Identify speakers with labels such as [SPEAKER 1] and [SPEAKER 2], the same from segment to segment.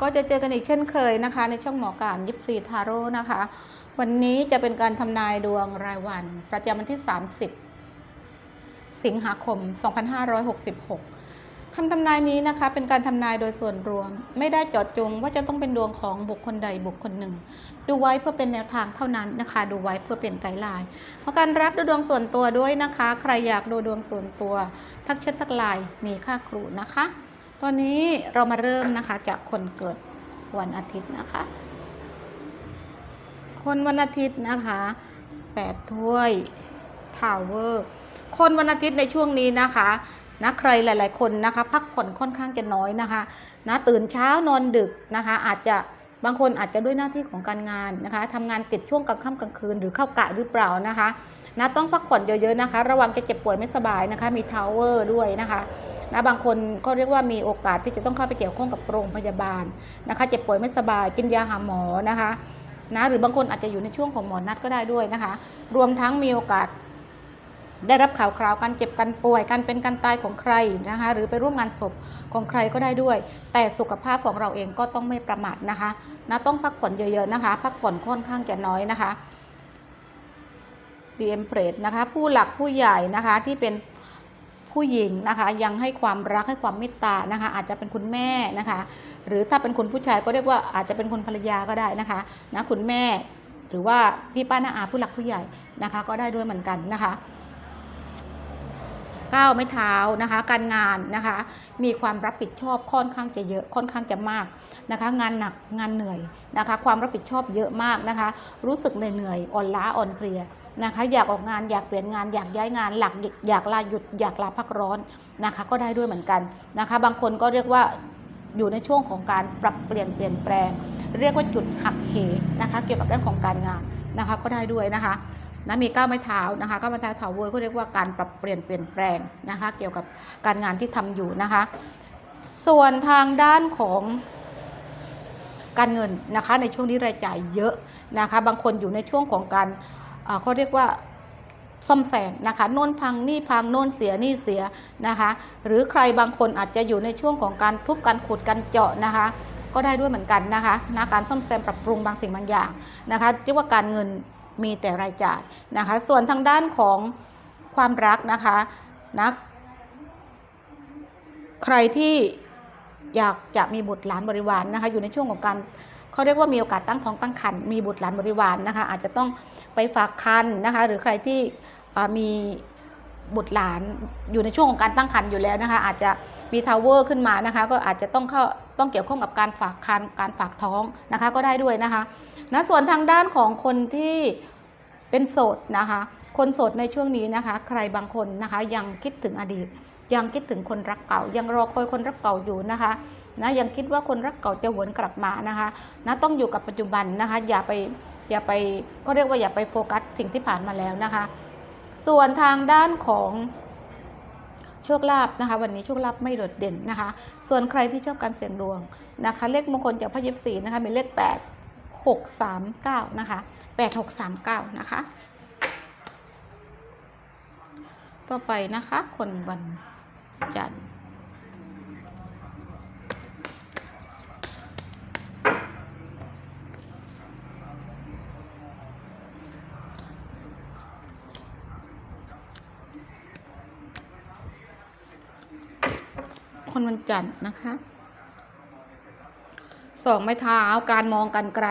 [SPEAKER 1] ก็จะเจอกันอีกเช่นเคยนะคะ ในช่องหมอการยิปซีทาโร่นะคะ วันนี้จะเป็นการทำนายดวงรายวัน ประจำวันที่ 30 สิงหาคม 2566คำทำนายนี้นะคะ เป็นการทำนายโดยส่วนรวม ไม่ได้เจาะจงว่าจะต้องเป็นดวงของบุคคลใดบุคคลหนึ่ง ดูไว้เพื่อเป็นแนวทางเท่านั้นนะคะ ดูไว้เพื่อเป็นไกด์ไลน์เพราะการรับดูดวงส่วนตัวด้วยนะคะ ใครอยากดูดวงส่วนตัว ทักแชททักไลน์มีค่าครูนะคะ ตอนนี้เรามาเริ่มนะคะจากคนเกิดวันอาทิตย์นะคะ คนวันอาทิตย์นะคะแปดถ้วยทาวเวอร์ คนวันอาทิตย์ในช่วงนี้นะคะนะใครหลาย ๆ คนนะคะ พักผ่อนค่อนข้างจะน้อยนะคะ นะตื่นเช้านอนดึกนะคะ อาจจะ บางคนอาจจะด้วยหน้าที่ของการงานนะคะทำงานติดช่วงกลางค่ำกลางคืนหรือเข้ากะหรือเปล่านะคะนะต้องพักผ่อนเยอะๆนะคะ ระวังจะเจ็บป่วยไม่สบายนะคะ มีทาวเวอร์ด้วยนะคะนะบางคนก็เรียกว่ามีโอกาสที่จะต้องเข้าไปเกี่ยวข้องกับโรงพยาบาลนะคะ เจ็บป่วยไม่สบายกินยาหาหมอนะคะนะหรือบางคนอาจจะอยู่ในช่วงของหมอนัดก็ได้ด้วยนะคะ รวมทั้งมีโอกาส ได้รับข่าวคราวการเจ็บการป่วยการเป็นการตายของใครนะคะหรือไปร่วมงานศพของใครก็ได้ด้วย แต่สุขภาพของเราเองก็ต้องไม่ประมาทนะคะนะต้องพักผ่อนเยอะๆนะคะ พักผ่อนค่อนข้างจะน้อยนะคะดีเอ็มเพรสนะคะผู้หลักผู้ใหญ่นะคะที่เป็นผู้หญิงนะคะยังให้ความรักให้ความเมตตานะคะอาจจะเป็นคุณแม่นะคะหรือถ้าเป็นคุณผู้ชายก็เรียกว่าอาจจะเป็นคนภรรยาก็ได้นะคะนะคุณแม่หรือว่าพี่ป้าน้าอาผู้หลักผู้ใหญ่นะคะก็ได้ด้วยเหมือนกันนะคะ ก้าวไม่เท้านะคะ การงานนะคะ มีความรับผิดชอบค่อนข้างจะเยอะค่อนข้างจะมากนะคะ งานหนักงานเหนื่อยนะคะ ความรับผิดชอบเยอะมากนะคะ รู้สึกเหนื่อยอ่อนล้าอ่อนเพลียนะคะอยากออกงานอยากเปลี่ยนงานอยากย้ายงานหลักอยากลาหยุดอยากลาพักร้อนนะคะ ก็ได้ด้วยเหมือนกันนะคะ บางคนก็เรียกว่าอยู่ในช่วงของการปรับเปลี่ยนเปลี่ยนแปลง เรียกว่าจุดหักเหนะคะ เกี่ยวกับเรื่องของการงานนะคะ ก็ได้ด้วยนะคะ นะมีก้าวไม้เท้านะคะก้าวไม้เท้าทาวเวอร์ก็เรียกว่าการปรับเปลี่ยนเปลี่ยนแปลงนะคะเกี่ยวกับการงานที่ทำอยู่นะคะ ส่วนทางด้านของการเงินนะคะในช่วงนี้รายจ่ายเยอะนะคะบางคนอยู่ในช่วงของการเอ่อเขาเรียกว่าซ่อมแซมนะคะโน่นพังนี่พังโน่นเสียนี่เสียนะคะ หรือใครบางคนอาจจะอยู่ในช่วงของการทุบการขุดการเจาะนะคะ ก็ได้ด้วยเหมือนกันนะคะนะการซ่อมแซมปรับปรุงบางสิ่งบางอย่างนะคะเรียกว่าการเงิน มีแต่รายจ่ายนะคะ ส่วนทางด้านของความรักนะคะนะใครที่อยากจะมีบุตรหลานบริวารนะคะอยู่ในช่วงของการเขาเรียกว่ามีโอกาสตั้งท้องตั้งครรภ์มีบุตรหลานบริวารนะคะอาจจะต้องไปฝากคันนะคะหรือใครที่มี บุตรหลานอยู่ในช่วงของการตั้งครรภ์อยู่แล้วนะคะ อาจจะมีทาวเวอร์ขึ้นมานะคะ ก็อาจจะต้องเข้าต้องเกี่ยวข้องกับการฝากคันการฝากท้องนะคะก็ได้ด้วยนะคะนะส่วนทางด้านของคนที่เป็นโสดนะคะ คนโสดในช่วงนี้นะคะ ใครบางคนนะคะยังคิดถึงอดีต ยังคิดถึงคนรักเก่า ยังรอคอยคนรักเก่าอยู่นะคะนะยังคิดว่าคนรักเก่าจะหวนกลับมานะคะนะต้องอยู่กับปัจจุบันนะคะ อย่าไปอย่าไปก็เรียกว่าอย่าไปโฟกัสสิ่งที่ผ่านมาแล้วนะคะ ส่วนทางด้านของโชคลาภนะคะ วันนี้โชคลาภไม่โดดเด่นนะคะ ส่วนใครที่ชอบการเสี่ยงดวงนะคะ เลขมงคลจากพระยิบสีนะคะเป็นเลข 8 6 3 9 นะคะ 8 6 3 9 นะคะ ต่อไปนะคะ คนวันจันทร์ คนวันจันทร์นะคะสองไม้เท้าการมองกันไกล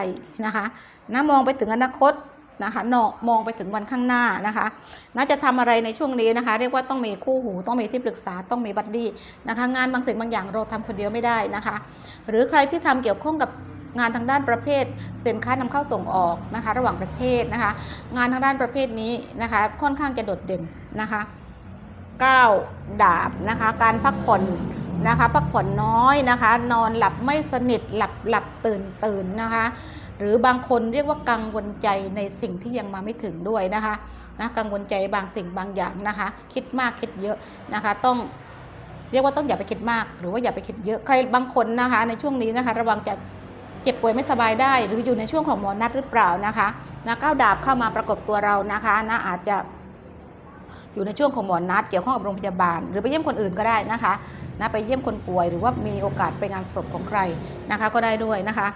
[SPEAKER 1] นะคะนะมองไปถึงอนาคตนะคะนาะมองไปถึงวันข้างหน้านะคะน่าจะทำอะไรในช่วงนี้นะคะ เรียกว่าต้องมีคู่หู ต้องมีที่ปรึกษาต้องมีบัดดี้นะคะ งานบางสิ่งบางอย่างเราทำคนเดียวไม่ได้นะคะ หรือใครที่ทำเกี่ยวข้องกับงานทางด้านประเภทสินค้านำเข้าส่งออกนะคะ ระหว่างประเทศนะคะ งานทางด้านประเภทนี้นะคะ ค่อนข้างจะโดดเด่นนะคะก้าวดาบนะคะ การพักผ่อน นะคะพักผ่อนน้อยนะคะ นอนหลับไม่สนิทหลับหลับตื่นตื่นนะคะ หรือบางคนเรียกว่ากังวลใจในสิ่งที่ยังมาไม่ถึงด้วยนะคะนะกังวลใจบางสิ่งบางอย่างนะคะ คิดมากคิดเยอะนะคะ ต้องเรียกว่าต้องอย่าไปคิดมาก หรือว่าอย่าไปคิดเยอะใครบางคนนะคะ ในช่วงนี้นะคะ ระวังจะเจ็บป่วยไม่สบายได้ หรืออยู่ในช่วงของหมอนัดหรือเปล่านะคะนะก้าวดาบเข้ามาประกบตัวเรานะคะนะอาจจะ อยู่ในช่วงของหมอนัดเกี่ยวข้องกับโรงพยาบาล หรือไปเยี่ยมคนอื่นก็ได้นะคะนะไปเยี่ยมคนป่วยหรือว่ามีโอกาสไปงานศพของใครนะคะก็ได้ด้วยนะคะ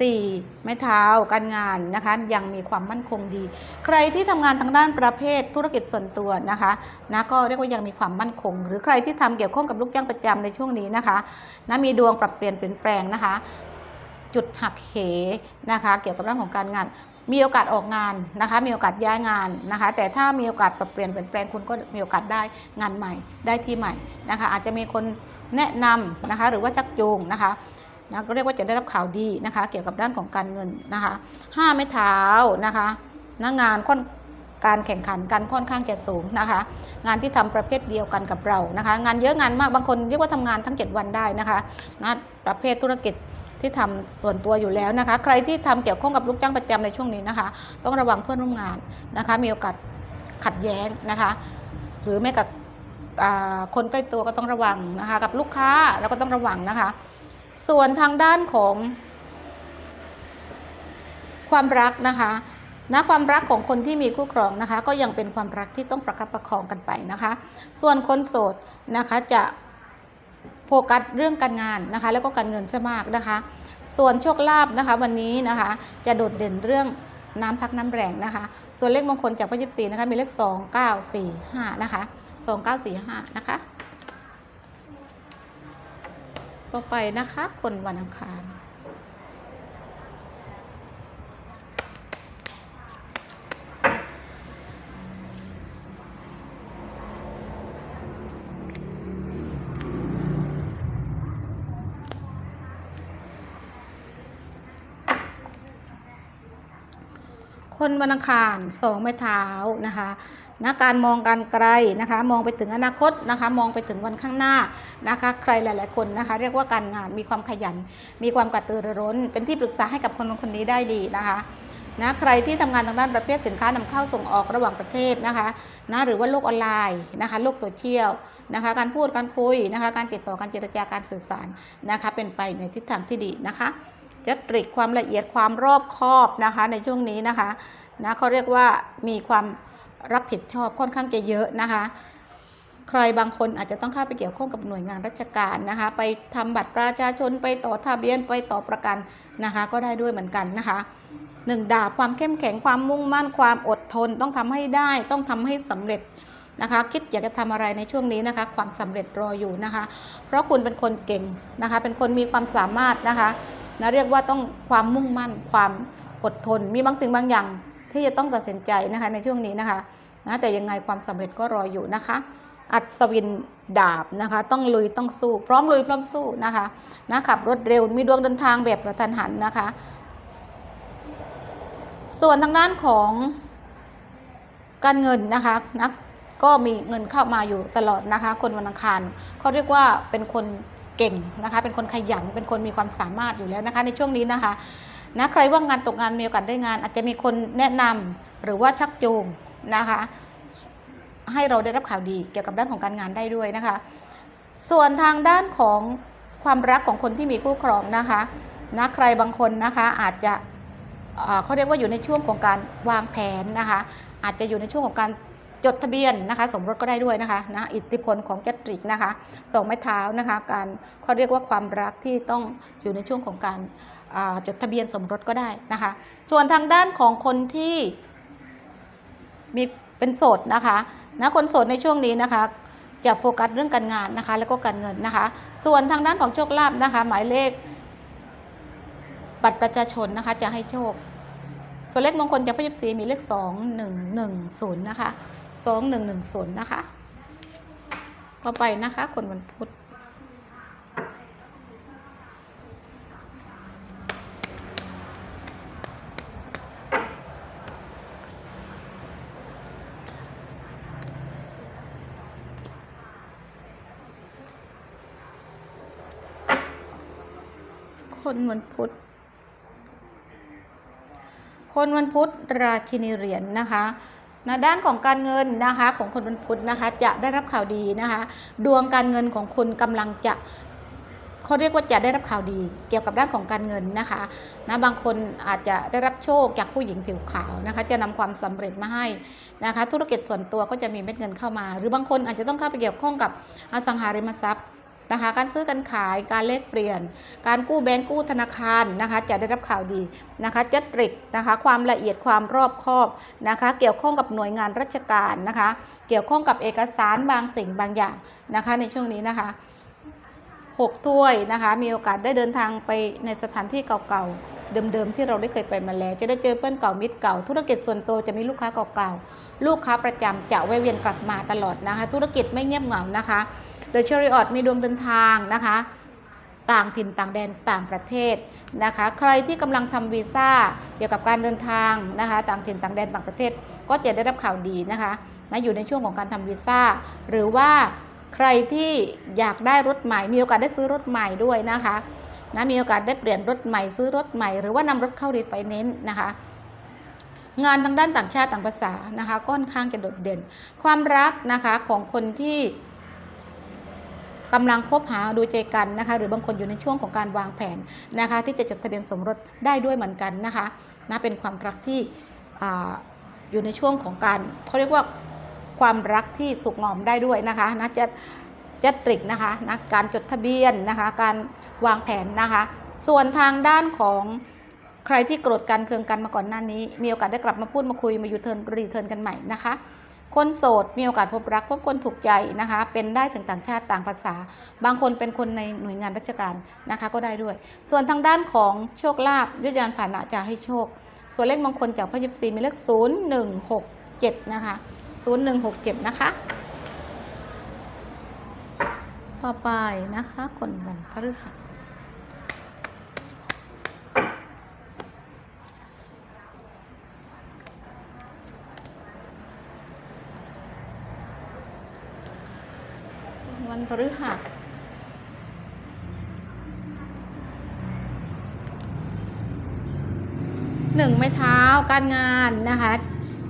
[SPEAKER 1] 4. ไม้เท้าการงานนะคะยังมีความมั่นคงดี ใครที่ทำงานทางด้านประเภทธุรกิจส่วนตัวนะคะนะก็เรียกว่ายังมีความมั่นคง หรือใครที่ทำเกี่ยวข้องกับลูกจ้างประจำในช่วงนี้นะคะนะมีดวงปรับเปลี่ยนเปลี่ยนแปลงนะคะ จุดหักเหนะคะ เกี่ยวกับเรื่องของการงาน มีโอกาสออกงานนะคะมีโอกาสย้ายงานนะคะ แต่ถ้ามีโอกาสปรับเปลี่ยนเปลี่ยนแปลงคุณก็มีโอกาสได้งานใหม่ได้ที่ใหม่นะคะ อาจจะมีคนแนะนำนะคะหรือว่าชักจูงนะคะนะก็เรียกว่าจะได้รับข่าวดีนะคะ เกี่ยวกับด้านของการเงินนะคะห้าไม้เท้านะคะน้างานค่อนการแข่งขันกันค่อนข้างจะสูงนะคะ งานที่ทำประเภทเดียวกันกับเรานะคะ งานเยอะงานมากบางคนเรียกว่าทำงานทั้ง 7 วันได้นะคะนะประเภทธุรกิจ ที่ทำส่วนตัวอยู่แล้วนะคะ ใครที่ทำเกี่ยวข้องกับลูกจ้างประจำในช่วงนี้นะคะ ต้องระวังเพื่อนร่วมงานนะคะ มีโอกาสขัดแย้งนะคะ หรือแม้กับอ่คนใกล้ตัวก็ต้องระวังนะคะ กับลูกค้าเราก็ต้องระวังนะคะ ส่วนทางด้านของ ความรักนะคะนะความรักของคนที่มีคู่ครองนะคะ ก็ยังเป็นความรักที่ต้องประคับประคองกันไปนะคะ ส่วนคนโสดนะคะจะ โฟกัสเรื่องการงานนะคะ แล้วก็การเงินซะมากนะคะ ส่วนโชคลาภนะคะ วันนี้นะคะ จะโดดเด่นเรื่องน้ำพักน้ำแรงนะคะ ส่วนเลขมงคลจากพระยิบสีนะคะมีเลข2 9 4 5นะคะ2 9 4 5นะคะ ต่อไปนะคะ คนวันอังคาร คนวันอังคารสองไม้เท้านะคะนะการมองการไกลนะคะ มองไปถึงอนาคตนะคะ มองไปถึงวันข้างหน้านะคะ ใครหลาย ๆ คนนะคะ เรียกว่าการงานมีความขยัน มีความกระตือรือร้น เป็นที่ปรึกษาให้กับคนคนนี้ได้ดีนะคะนะใครที่ทำงานทางด้านประเภทสินค้านำเข้าส่งออกระหว่างประเทศนะคะนะหรือว่าโลกออนไลน์นะคะโลกโซเชียลนะคะ การพูดการคุยนะคะ การติดต่อการเจรจาการสื่อสารนะคะ เป็นไปในทิศทางที่ดีนะคะ จะตริกความละเอียดความรอบคอบนะคะในช่วงนี้นะคะนะเขาเรียกว่ามีความรับผิดชอบค่อนข้างจะเยอะนะคะ ใครบางคนอาจจะต้องเข้าไปเกี่ยวข้องกับหน่วยงานราชการนะคะ ไปทำบัตรประชาชนไปต่อทะเบียนไปต่อประกันนะคะ ก็ได้ด้วยเหมือนกันนะคะหนึ่งดาบความเข้มแข็งความมุ่งมั่นความอดทนต้องทำให้ได้ ต้องทำให้สำเร็จนะคะ คิดอยากจะทำอะไรในช่วงนี้นะคะ ความสำเร็จรออยู่นะคะ เพราะคุณเป็นคนเก่งนะคะ เป็นคนมีความสามารถนะคะ นะเรียกว่าต้องความมุ่งมั่นความอดทน มีบางสิ่งบางอย่างที่จะต้องตัดสินใจนะคะในช่วงนี้นะคะนะแต่ยังไงความสำเร็จก็รออยู่นะคะ อัศวินดาบนะคะ ต้องลุยต้องสู้ พร้อมลุยพร้อมสู้นะคะนะขับรถเร็วมีดวงเดินทางแบบกระทันหันนะคะ ส่วนทางด้านของการเงินนะคะนะก็มีเงินเข้ามาอยู่ตลอดนะคะ คนวันอังคารเขาเรียกว่าเป็นคน เก่งนะคะ เป็นคนขยันเป็นคนมีความสามารถอยู่แล้วนะคะ ในช่วงนี้นะคะนะใครว่างงานตกงานมีโอกาสได้งาน อาจจะมีคนแนะนำหรือว่าชักจูงนะคะ ให้เราได้รับข่าวดีเกี่ยวกับด้านของการงานได้ด้วยนะคะ ส่วนทางด้านของความรักของคนที่มีคู่ครองนะคะนะใครบางคนนะคะอาจจะเอ่อเขาเรียกว่าอยู่ในช่วงของการวางแผนนะคะ อาจจะอยู่ในช่วงของการ จดทะเบียนนะคะ สมรสก็ได้ด้วยนะคะนะอิทธิพลของจัตริกนะคะสองไม้เท้านะคะการเขาเรียกว่าความรักที่ต้องอยู่ในช่วงของการจดทะเบียนสมรสก็ได้นะคะ ส่วนทางด้านของคนที่มีเป็นโสดนะคะนะคนโสดในช่วงนี้นะคะจะโฟกัสเรื่องการงานนะคะ แล้วก็การเงินนะคะ ส่วนทางด้านของโชคลาภนะคะ หมายเลข บัตรประชาชนนะคะ จะให้โชคส่วนเลขมงคลจากพระยิบสีมีเลขสองหนึ่งหนึ่งศูนย์นะคะ สองหนึ่งหนึ่งศูนย์นะคะต่อไปนะคะ คนวันพุธคนวันพุธ คนวันพุธราชินีเหรียญนะคะ นะด้านของการเงินนะคะของคนวันพุธนะคะจะได้รับข่าวดีนะคะดวงการเงินของคุณกำลังจะเขาเรียกว่าจะได้รับข่าวดีเกี่ยวกับด้านของการเงินนะคะนะบางคนอาจจะได้รับโชคจากผู้หญิงผิวขาวนะคะ จะนำความสำเร็จมาให้นะคะ ธุรกิจส่วนตัวก็จะมีเม็ดเงินเข้ามา หรือบางคนอาจจะต้องเข้าไปเกี่ยวข้องกับอสังหาริมทรัพย์ นะคะ การซื้อการขายการเลขเปลี่ยน การกู้แบงก์กู้ธนาคารนะคะ จะได้รับข่าวดีนะคะจะตริกนะคะ ความละเอียดความรอบคอบนะคะ เกี่ยวข้องกับหน่วยงานราชการนะคะ เกี่ยวข้องกับเอกสารบางสิ่งบางอย่างนะคะ ในช่วงนี้นะคะหกถ้วยนะคะ มีโอกาสได้เดินทางไปในสถานที่เก่าๆ เดิมๆ ที่เราได้เคยไปมาแล้ว จะได้เจอเพื่อนเก่ามิตรเก่า ธุรกิจส่วนตัวจะมีลูกค้าเก่าๆ ลูกค้าประจำจะแวะเวียนกลับมาตลอดนะคะ ธุรกิจไม่เงียบเหงานะคะ โดยเชอริออดมีดวงเดินทางนะคะ ต่างถิ่นต่างแดนต่างประเทศนะคะ ใครที่กำลังทำวีซ่าเกี่ยวกับการเดินทางนะคะ ต่างถิ่นต่างแดนต่างประเทศ ก็จะได้รับข่าวดีนะคะนะอยู่ในช่วงของการทำวีซ่าหรือว่าใครที่อยากได้รถใหม่ มีโอกาสได้ซื้อรถใหม่ด้วยนะคะนะมีโอกาสได้เปลี่ยนรถใหม่ซื้อรถใหม่ หรือว่านำรถเข้ารีไฟแนนซ์นะคะงานทางด้านต่างชาติต่างภาษานะคะก็ค่อนข้างจะโดดเด่น ความรักนะคะของคนที่ กำลังคบหาดูใจกันนะคะ หรือบางคนอยู่ในช่วงของการวางแผนนะคะ ที่จะจดทะเบียนสมรสได้ด้วยเหมือนกันนะคะนะเป็นความรักที่ออยู่ในช่วงของการเขาเรียกว่าความรักที่สุกงอมได้ด้วยนะคะนะจะจะตริกนะคะนะการจดทะเบียนนะคะ การวางแผนนะคะ ส่วนทางด้านของใครที่โกรธกันเคืองกันมาก่อนหน้านี้ มีโอกาสได้กลับมาพูดมาคุยมาอยู่เทิร์นรีเทิร์นกันใหม่นะคะ คนโสดมีโอกาสพบรักพบคนถูกใจนะคะ เป็นได้ถึงต่างชาติต่างภาษา บางคนเป็นคนในหน่วยงานราชการนะคะก็ได้ด้วย ส่วนทางด้านของโชคลาภยุทธยานผ่านะจะให้โชค ส่วนเลขมงคลจากพระยิปซีมีเลข 0 1 6 7 นะคะ 0 1 6 7 นะคะ ต่อไปนะคะคนวันพฤหัส วันพฤหัสหนึ่งไม้เท้าการงานนะคะ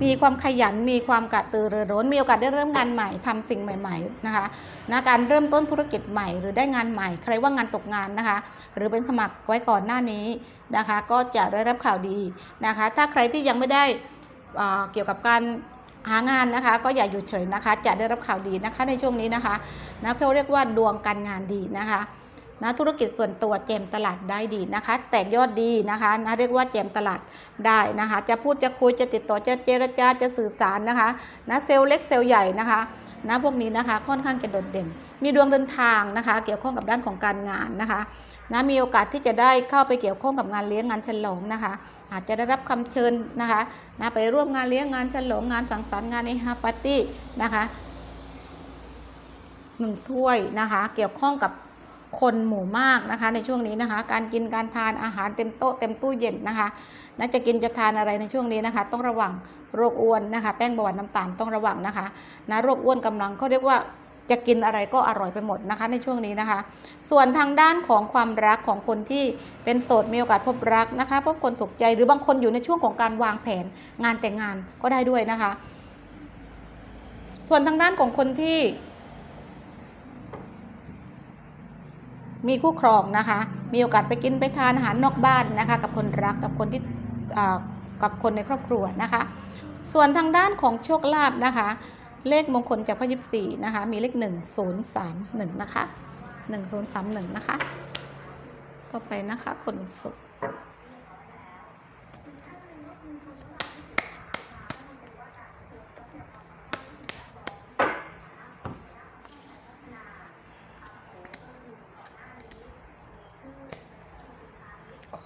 [SPEAKER 1] มีความขยันมีความกระตือรือร้น มีโอกาสได้เริ่มงานใหม่ทำสิ่งใหม่ ๆนะคะนะการเริ่มต้นธุรกิจใหม่หรือได้งานใหม่ ใครว่างานตกงานนะคะ หรือเป็นสมัครไว้ก่อนหน้านี้นะคะ ก็จะได้รับข่าวดีนะคะ ถ้าใครที่ยังไม่ได้เกี่ยวกับการ หางานนะคะ ก็อย่าอยู่เฉยนะคะ จะได้รับข่าวดีนะคะในช่วงนี้นะคะนะเขาเรียกว่าดวงการงานดีนะคะนะธุรกิจส่วนตัวแจมตลาดได้ดีนะคะ แตกยอดดีนะคะนะเรียกว่าแจมตลาดได้นะคะ จะพูดจะคุยจะติดต่อจะเจรจาจะสื่อสารนะคะนะเซลล์เล็กเซลล์ใหญ่นะคะ นะพวกนี้นะคะค่อนข้างจะโดดเด่น มีดวงเดินทางนะคะ เกี่ยวข้องกับด้านของการงานนะคะนะมีโอกาสที่จะได้เข้าไปเกี่ยวข้องกับงานเลี้ยงงานฉลองนะคะ อาจจะได้รับคำเชิญนะคะนะไปร่วมงานเลี้ยงงานฉลองงานสังสรรค์งานในฮาปาร์ตี้นะคะหนึ่งถ้วยนะคะ เกี่ยวข้องกับ คนหมู่มากนะคะ ในช่วงนี้นะคะ การกินการทานอาหารเต็มโต๊ะเต็มตู้เย็นนะคะน่าจะกินจะทานอะไรในช่วงนี้นะคะ ต้องระวังโรคอ้วนนะคะ แป้งเบาหวานน้ำตาลต้องระวังนะคะนะโรคอ้วนกำลังเขาเรียกว่าจะกินอะไรก็อร่อยไปหมดนะคะในช่วงนี้นะคะ ส่วนทางด้านของความรักของคนที่เป็นโสดมีโอกาสพบรักนะคะ พบคนถูกใจหรือบางคนอยู่ในช่วงของการวางแผนงานแต่งงานก็ได้ด้วยนะคะ ส่วนทางด้านของคนที่ มีคู่ครองนะคะ มีโอกาสไปกินไปทานอาหารนอกบ้านนะคะ กับคนรักกับคนที่กับคนในครอบครัวนะคะ ส่วนทางด้านของโชคลาภนะคะ เลขมงคลจากพระยิบสี่นะคะ มีเลขหนึ่งศูนย์สามหนึ่งนะคะหนึ่งศูนย์สามหนึ่งนะคะ ต่อไปนะคะคนสุข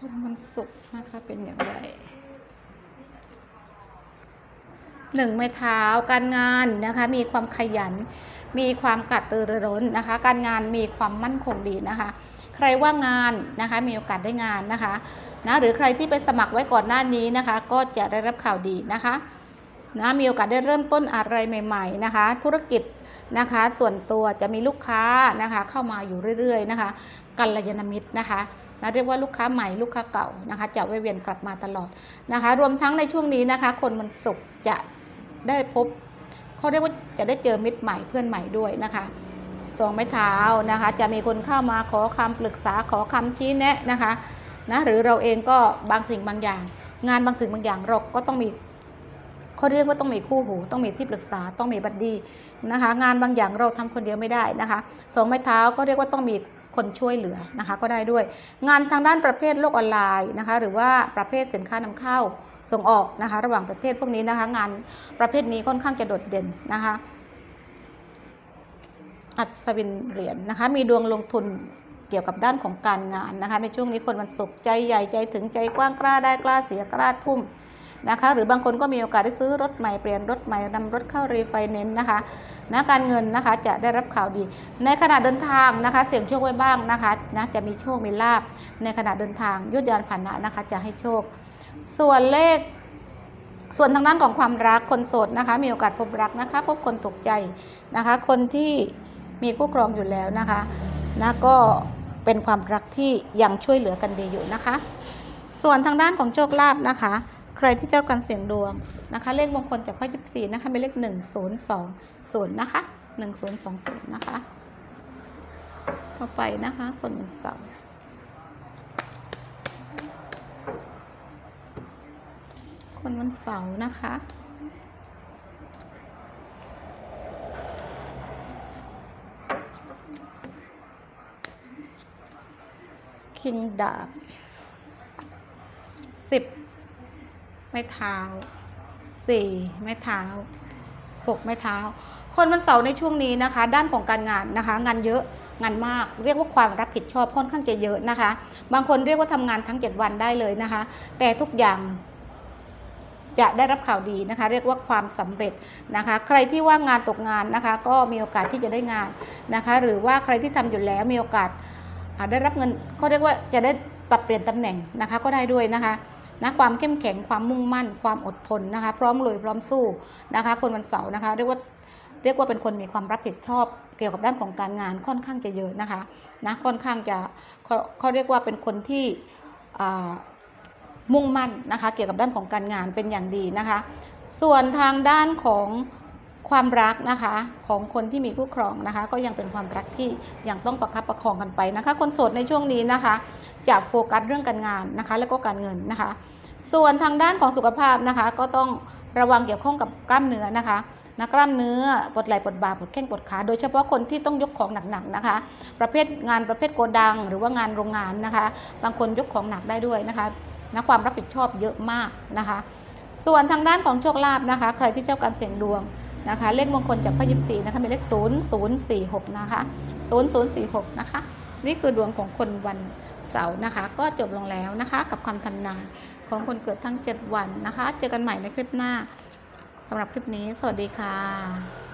[SPEAKER 1] คนมันสุขนะคะเป็นอย่างไรหนึ่งไม้เท้าการงานนะคะมีความขยัน มีความกระตือรือร้นนะคะ การงานมีความมั่นคงดีนะคะ ใครว่างงานนะคะมีโอกาสได้งานนะคะนะหรือใครที่ไปสมัครไว้ก่อนหน้านี้นะคะ ก็จะได้รับข่าวดีนะคะนะมีโอกาสได้เริ่มต้นอะไรใหม่ๆนะคะ ธุรกิจนะคะ ส่วนตัวจะมีลูกค้านะคะเข้ามาอยู่เรื่อยๆนะคะกัลยาณมิตรนะคะ นะเรียกว่าลูกค้าใหม่ลูกค้าเก่านะคะ จะเวียนกลับมาตลอดนะคะ รวมทั้งในช่วงนี้นะคะ คนมันสุขจะได้พบเขาเรียกว่าจะได้เจอมิตรใหม่เพื่อนใหม่ด้วยนะคะสองไม้เท้านะคะ จะมีคนเข้ามาขอคำปรึกษาขอคำชี้แนะนะคะนะหรือเราเองก็บางสิ่งบางอย่าง งานบางสิ่งบางอย่างเราก็ต้องมีเขาเรียกว่าต้องมีคู่หู ต้องมีที่ปรึกษาต้องมีบัดดี้นะคะ งานบางอย่างเราทำคนเดียวไม่ได้นะคะสองไม้เท้าก็เรียกว่าต้องมี คนช่วยเหลือนะคะก็ได้ด้วย งานทางด้านประเภทโลกออนไลน์นะคะหรือว่าประเภทสินค้านำเข้าส่งออกนะคะระหว่างประเทศพวกนี้นะคะงานประเภทนี้ค่อนข้างจะโดดเด่นนะคะอัศวินเหรียญนะคะมีดวงลงทุนเกี่ยวกับด้านของการงานนะคะในช่วงนี้คนมันสุขใจใหญ่ใจถึงใจกว้างกล้าได้กล้าเสียกล้าทุ่ม นะคะ หรือบางคนก็มีโอกาสได้ซื้อรถใหม่เปลี่ยนรถใหม่นำรถเข้ารีไฟแนนซ์นะคะนะการเงินนะคะจะได้รับข่าวดี ในขณะเดินทางนะคะ เสี่ยงโชคไว้บ้างนะคะนะจะมีโชคมีลาบในขณะเดินทางยุทธยานผ่านนะนะคะจะให้โชค ส่วนเลขส่วนทางด้านของความรักคนโสดนะคะ มีโอกาสพบรักนะคะ พบคนถูกใจนะคะ คนที่มีคู่ครองอยู่แล้วนะคะนะก็เป็นความรักที่ยังช่วยเหลือกันดีอยู่นะคะ ส่วนทางด้านของโชคลาภนะคะ ใครที่เจ้ากันเสี่ยงดวงนะคะ เลขมงคลจากพ่อยิบสีนะคะเป็นเลขหนึ่งศูนย์สองศูนย์นะคะหนึ่งศูนย์สองศูนย์นะคะต่อไปนะคะคนวันเสาร์คนวันเสาร์นะคะ คิงดาบสิบ ไม้เท้าสี่ไม้เท้าหกไม้เท้า คนวันเสาร์ในช่วงนี้นะคะ ด้านของการงานนะคะ งานเยอะงานมาก เรียกว่าความรับผิดชอบค่อนข้างจะเยอะนะคะ บางคนเรียกว่าทำงานทั้ง 7 วันได้เลยนะคะ แต่ทุกอย่างจะได้รับข่าวดีนะคะ เรียกว่าความสำเร็จนะคะ ใครที่ว่างงานตกงานนะคะ ก็มีโอกาสที่จะได้งานนะคะ หรือว่าใครที่ทำอยู่แล้วมีโอกาสได้รับเงินเขาเรียกว่าจะได้ปรับเปลี่ยนตำแหน่งนะคะ ก็ได้ด้วยนะคะ นะความเข้มแข็งความมุ่งมั่น ความอดทนนะคะ พร้อมลุยพร้อมสู้นะคะ คนวันเสาร์นะคะเรียกว่าเรียกว่าเป็นคนมีความรับผิดชอบเกี่ยวกับด้านของการงานค่อนข้างจะเยอะนะคะนะค่อนข้างจะเขาเขาเรียกว่าเป็นคนที่มุ่งมั่นนะคะ เกี่ยวกับด้านของการงานเป็นอย่างดีนะคะ ส่วนทางด้านของ ความรักนะคะของคนที่มีคู่ครองนะคะ ก็ยังเป็นความรักที่ยังต้องประคับประคองกันไปนะคะ คนโสดในช่วงนี้นะคะ จะโฟกัสเรื่องการงานนะคะ แล้วก็การเงินนะคะ ส่วนทางด้านของสุขภาพนะคะ ก็ต้องระวังเกี่ยวข้องกับกล้ามเนื้อนะคะนะกล้ามเนื้อปวดไหล่ปวดบ่าปวดแข้งปวดขา โดยเฉพาะคนที่ต้องยกของหนักๆนะคะ ประเภทงานประเภทโกดัง หรือว่างานโรงงานนะคะ บางคนยกของหนักได้ด้วยนะคะนะความรับผิดชอบเยอะมากนะคะ ส่วนทางด้านของโชคลาภนะคะ ใครที่เจ้าการเสี่ยงดวง นะคะ เลขมงคลจากพระยิปซีนะคะเป็นเลข 0046 นะคะ 0046 นะคะ นี่คือดวงของคนวันเสาร์นะคะ ก็จบลงแล้วนะคะ กับความทำนายของคนเกิดทั้ง 7 วันนะคะ เจอกันใหม่ในคลิปหน้าสำหรับคลิปนี้ สวัสดีค่ะ